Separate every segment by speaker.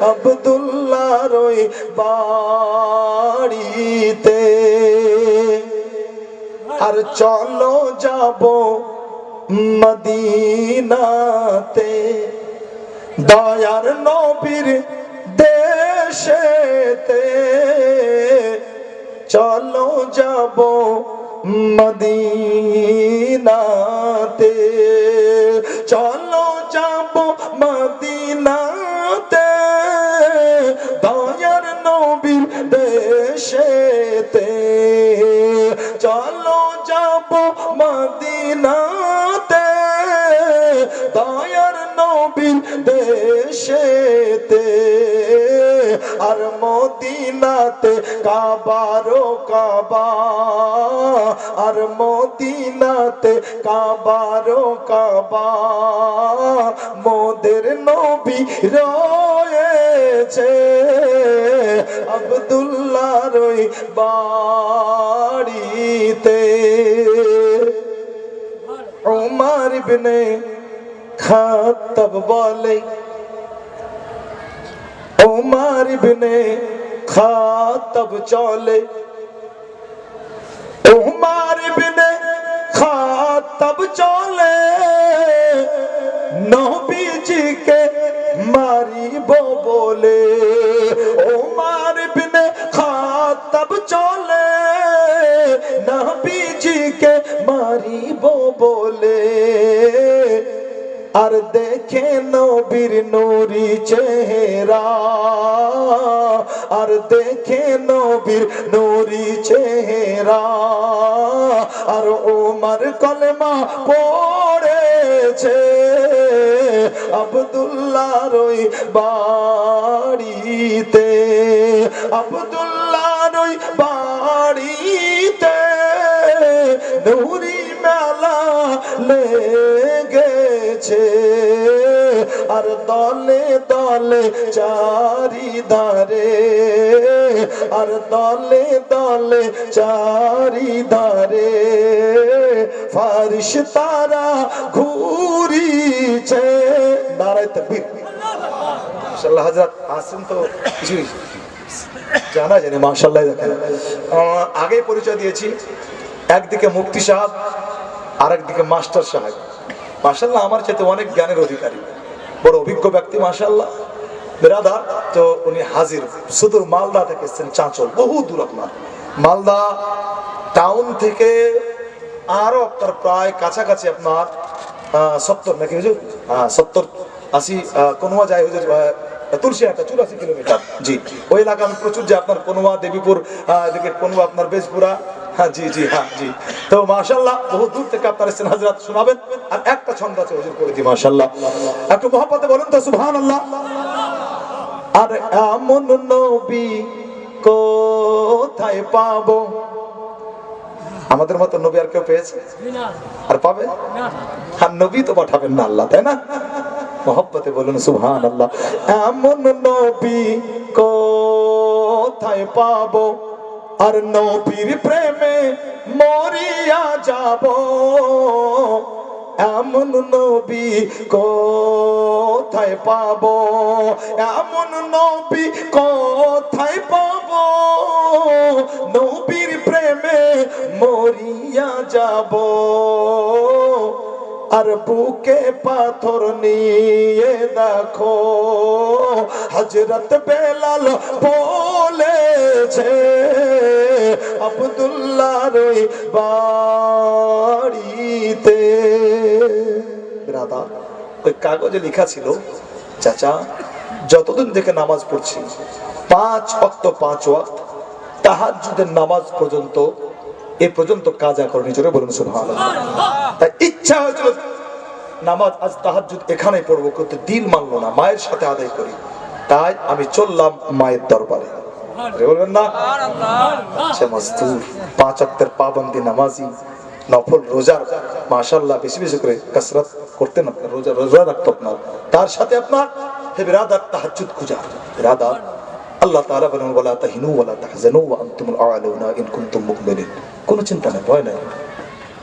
Speaker 1: আবদুল্লাহর ওই বাড়িতে। আর চলো যাব মদিনাতে। দয়ার নবীর দেশেতে। চলো যাব মদিনাতে। চলো যাব মদিনাতে দেশেতে। চলো যাব মদিনাতে দয়ার নবীন দেশেতে। আর মদিনাতে কাবারো কাবা, আর মদিনাতে কাবারো কাবা। মোদের নবী রয়েছে আব্দুল্লাহ রই বাড়িতে। উমার ইবনে খাত্তাব বলে উমার ইবনে খাত্তাব চলে। উমার ইবনে খাত্তাব চলে। নবীজিকে মারিব বলে। উমার ইবনে খাত্তাব চলে। নবীজিকে মারিব বলে। আর দেখে নবীর নুরি চেহারা। আর দেখে নবীর নুরি চেহারা। আর ওমর কলমা পড়েছে আব্দুল্লাহ রই বাড়িতে। আব্দুল্লাহ রই বাড়িতে নুরি মেলা লেগেছে। আর দলে দলে চারিধারে আর দলে দলে চারিধারে ফারিস তারা ঘুরিছে। নারায় তকবীর। মাশাআল্লাহ হযরত আসেন তো জানা জানি মাশাআল্লাহ দেখেন। আহ, আগে পরিচয় দিয়েছি একদিকে মুক্তি সাহেব আর একদিকে মাস্টার সাহেব। মাশাল্লাহ আমার চাইতে অনেক জ্ঞানের অধিকারী। বড় অভিজ্ঞ ব্যক্তি মাসাল্লাহ বেরাদার, তো উনি হাজির। সুদূর মালদা থেকে এসেছেন চাঁচল, বহু দূর আপনার। মালদা টাউন থেকে আরও আপনার প্রায় কাছাকাছি আপনার সত্তর নাকি হুজুর? হ্যাঁ সত্তর, আশি কোনো যায় হুজুর তুলসিহাটা চুরাশি কিলোমিটার। জি। ওই এলাকা আমি প্রচুর যে আপনার কোনোয়া দেবীপুর আহ, এদিকে কোনোয়া আপনার বেজপুরা। হ্যাঁ জি জি হ্যাঁ জি। তো মাশাল্লাহ বহু দূর থেকে আপনার এসেছেন শোনাবেন। আর একটা ছন্দ আছে হুজুর করে দিই মাশাল্লাহ একটু মহব্বতে বলুন তো সুবহান আল্লাহ আর এমন নবী কোথায় পাবো? আমাদের মতো নবী আর কেউ পেয়েছে? আর পাবে? আর নবী তো পাঠাবেন না আল্লাহ তাই না? মহব্বতে বলুন সুবহান আল্লাহ এমন নবী কোথায় পাবো? আর নবীর প্রেমে মরিয়া যাব। এমন নবী কোথায় পাবো? এমন নবী কোথায় পাবো? নবীর প্রেমে মরিয়া যাব। আর বুকে পাথর নিয়ে দেখো হজরত বেলাল বলেছে আব্দুল্লাহ রই বাড়িতে। ব্রাদার ওই কাগজে লেখা ছিল, চাচা, যতদিন থেকে নামাজ পড়ছি, পাঁচ অক্ত, পাঁচ ওয়াক্ত, তাহাজ্জুদের নামাজ পর্যন্ত, এ পর্যন্ত কাজা করেনি। জোরে বলুন, সুবহানাল্লাহ। তাই ইচ্ছা হয়েছিল নামাজ আজ তাহাজ্জুদ এখানেই পড়ব কিন্তু দিন মানলো না মায়ের সাথে আদায় করি। তাই আমি চললাম মায়ের দরবারে। বলবেন না? সে মজদুর পাঁচ পাবন্দি নামাজি নফল রোজার মাশাল্লাহ বেশি বেশি করে কসরত করতেন আপনার রোজা রোজা রাখতো আপনার। তার সাথে আপনার হে বিরাদার তাহাজ্জুদ খুঁজা বিরাদার আল্লাহ তাআলা বলেন ওয়ালা তাহিনু ওয়ালা তাহজানু ওয়া আনতুমুল আ'লাউনা ইন কুনতুম মুমিনিন। কোনো চিন্তা নেই ভয় নাই।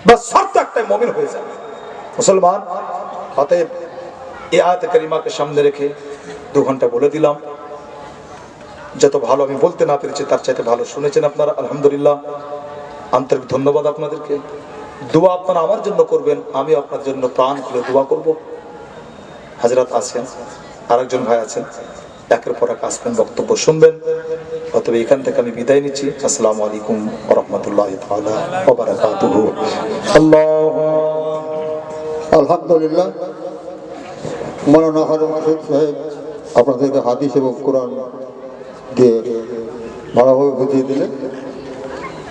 Speaker 1: বাস শর্ত একটাই মুমিন হয়ে যাবে। মুসলমান, অতএব এই আয়াত কারিমাকে সামনে রেখে দু ঘণ্টা বলে দিলাম। যত ভালো আমি বলতে না পেরেছি, তার চাইতে ভালো শুনেছেন আপনারা, আলহামদুলিল্লাহ। আন্তরিক ধন্যবাদ আপনাদেরকে। দোয়া আপনারা আমার জন্য করবেন, আমি আপনার জন্য প্রাণ খুলে দোয়া করব। হাজরাত আছেন আরেকজন ভাই আছেন, একের পর এক আসবেন, বক্তব্য শুনবেন। অতএব এখান থেকে আমি বিদায় নিচ্ছি। আসসালামু আলাইকুম রহমতুল্লাহ আল্লাহ
Speaker 2: আলহামদুলিল্লাহ, মৌলানা হারুন রশিদ সাহেব আপনাদেরকে হাদিস এবং কোরআন দিয়ে ভালোভাবে বুঝিয়ে দিলেন।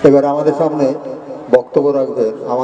Speaker 2: এবার আমাদের সামনে বক্তব্য রাখবেন আমাদের